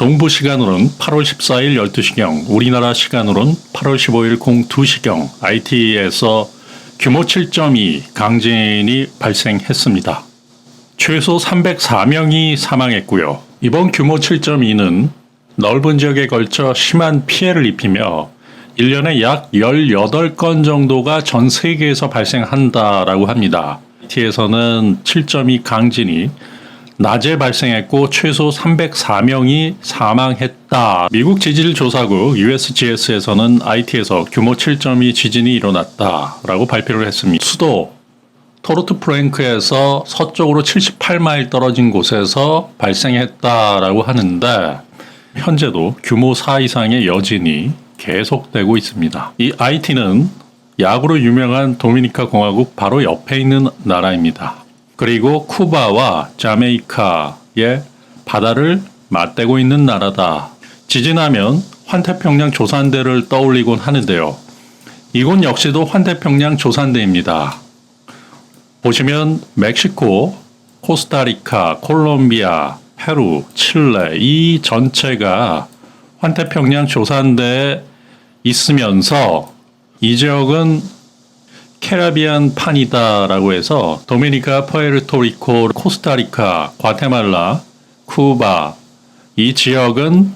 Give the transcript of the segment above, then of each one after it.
동부 시간으로는 8월 14일 12시경, 우리나라 시간으로는 8월 15일 02시경 IT에서 규모 7.2 강진이 발생했습니다. 최소 304명이 사망했고요. 이번 규모 7.2는 넓은 지역에 걸쳐 심한 피해를 입히며 1년에 약 18건 정도가 전 세계에서 발생한다라고 합니다. IT에서는 7.2 강진이 낮에 발생했고 최소 304명이 사망했다. 미국 지질 조사국 USGS에서는 IT에서 규모 7.2 지진이 일어났다라고 발표를 했습니다. 수도 토르트 프랭크에서 서쪽으로 78마일 떨어진 곳에서 발생했다라고 하는데 현재도 규모 4 이상의 여진이 계속되고 있습니다. 이 IT는 야구로 유명한 도미니카 공화국 바로 옆에 있는 나라입니다. 그리고 쿠바와 자메이카의 바다를 맞대고 있는 나라다. 지진하면 환태평양 조산대를 떠올리곤 하는데요. 이곳 역시도 환태평양 조산대입니다. 보시면 멕시코, 코스타리카, 콜롬비아, 페루, 칠레 이 전체가 환태평양 조산대에 있으면서 이 지역은 캐라비안 판이다라고 해서 도미니카, 푸에르토리코, 코스타리카, 과테말라, 쿠바 이 지역은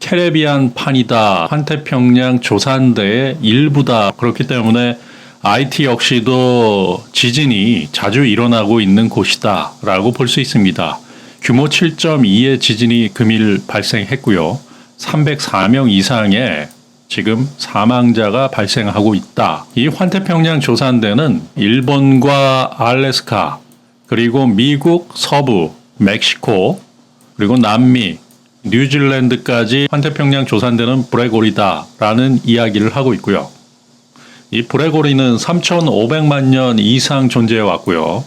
캐리비안 판이다. 환태평양 조산대의 일부다. 그렇기 때문에 IT 역시도 지진이 자주 일어나고 있는 곳이다. 라고 볼 수 있습니다. 규모 7.2의 지진이 금일 발생했고요. 304명 이상의 지금 사망자가 발생하고 있다. 이 환태평양 조산대는 일본과 알래스카, 그리고 미국 서부, 멕시코, 그리고 남미, 뉴질랜드까지 환태평양 조산대는 브레고리다라는 이야기를 하고 있고요. 이 브레고리는 3,500만 년 이상 존재해 왔고요.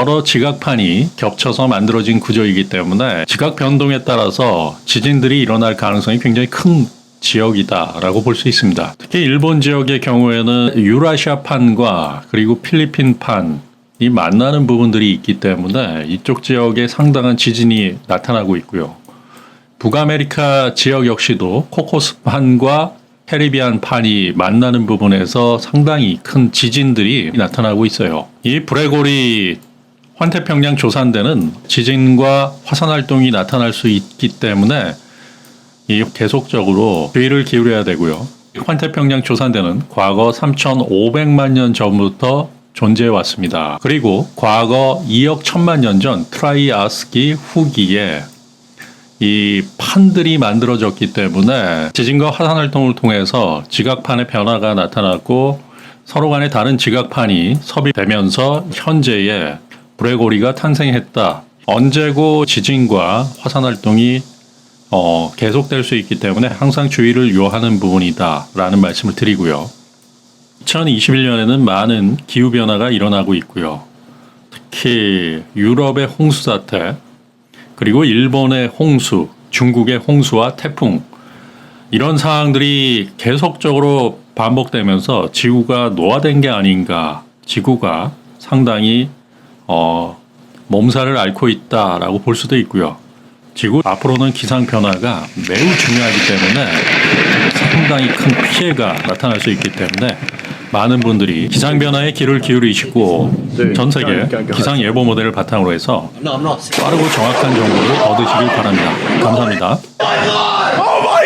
여러 지각판이 겹쳐서 만들어진 구조이기 때문에 지각 변동에 따라서 지진들이 일어날 가능성이 굉장히 큰 지역이다라고 볼 수 있습니다. 특히 일본 지역의 경우에는 유라시아판과 그리고 필리핀판 이 만나는 부분들이 있기 때문에 이쪽 지역에 상당한 지진이 나타나고 있고요. 북아메리카 지역 역시도 코코스판과 캐리비안 판이 만나는 부분에서 상당히 큰 지진들이 나타나고 있어요. 이 브레고리 환태평양 조산대는 지진과 화산 활동이 나타날 수 있기 때문에 이 계속적으로 주의를 기울여야 되고요. 환태평양 조산대는 과거 3,500만 년 전부터 존재해 왔습니다. 그리고 과거 2억 1천만 년 전 트라이아스기 후기에 이 판들이 만들어졌기 때문에 지진과 화산 활동을 통해서 지각판의 변화가 나타났고 서로 간에 다른 지각판이 섭입되면서 현재의 브레고리가 탄생했다. 언제고 지진과 화산 활동이 어, 계속될 수 있기 때문에 항상 주의를 요하는 부분이다라는 말씀을 드리고요. 2021년에는 많은 기후 변화가 일어나고 있고요. 특히 유럽의 홍수 사태, 그리고 일본의 홍수, 중국의 홍수와 태풍 이런 상황들이 계속적으로 반복되면서 지구가 노화된 게 아닌가, 지구가 상당히 어, 몸살을 앓고 있다라고 볼 수도 있고요. 지구 앞으로는 기상 변화가 매우 중요하기 때문에 상당히 큰 피해가 나타날 수 있기 때문에 많은 분들이 기상 변화에 귀를 기울이시고 전 세계 기상 예보 모델을 바탕으로 해서. 빠르고 정확한 정보를 얻으시길 바랍니다. 감사합니다. Oh my